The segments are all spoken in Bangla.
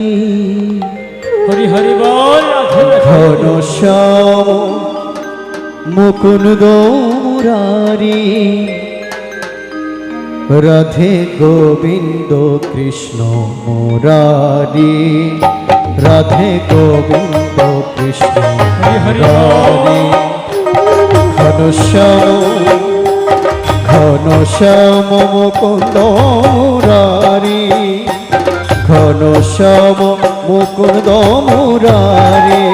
হরি হরি বল রাধে। ঘনশ্যাম মুকুন্দ মুরারি রাধে গোবিন্দ কৃষ্ণ মুরারি। রাধে গোবিন্দ কৃষ্ণ হরি হরি মুরারি। ঘনশ্যাম ঘনশ্যাম মুকুন্দ মুরারি ঘনশ্যাম মুকুন্দ মুরারে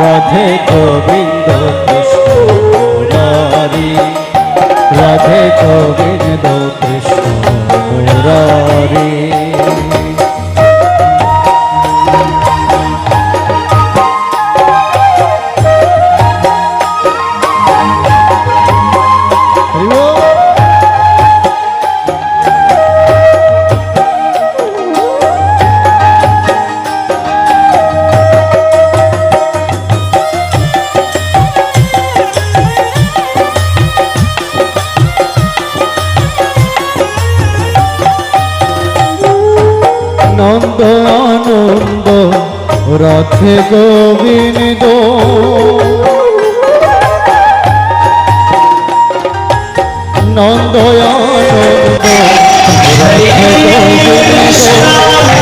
রাধে গোবিন্দ কৃষ্ণ মুরারে রাধে গোবিন্দ কৃষ্ণ নন্দ আনন্দ রথে গোবিন্দ। নন্দ আনন্দ রাধে গোবিন্দ।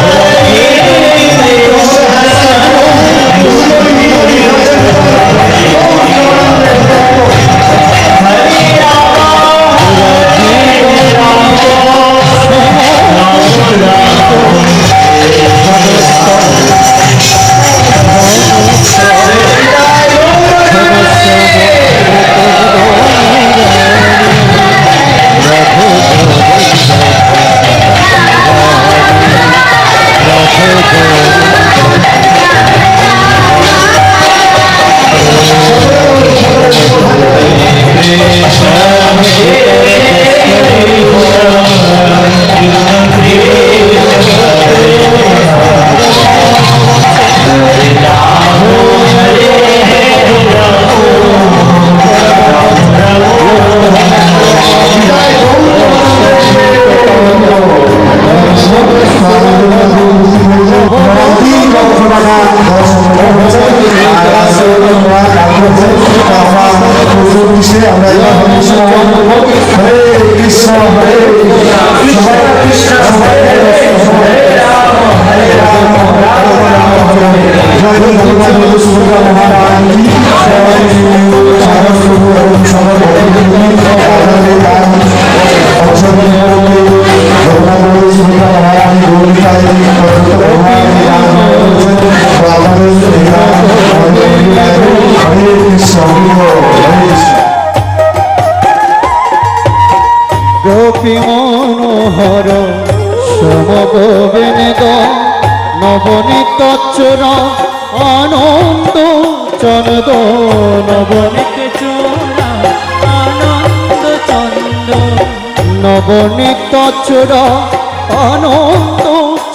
হরে কৃষ্ণ হরে কৃষ্ণ কৃষ্ণ হরে রাম হরে রাম গোপী মনোহর সম গোবিন্দ নবনীত চর আনন্দ চন্দ নবনীত আনন্দ চন্দ নবনীত চর আনন্দ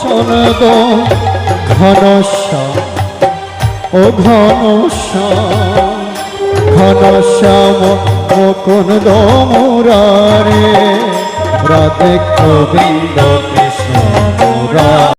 চন্দ ঘনশ্যাম ও ঘনশ্যাম ঘনশ্যাম মুকুন্দ মুরারে রাধে গোবিন্দ কৃষ্ণ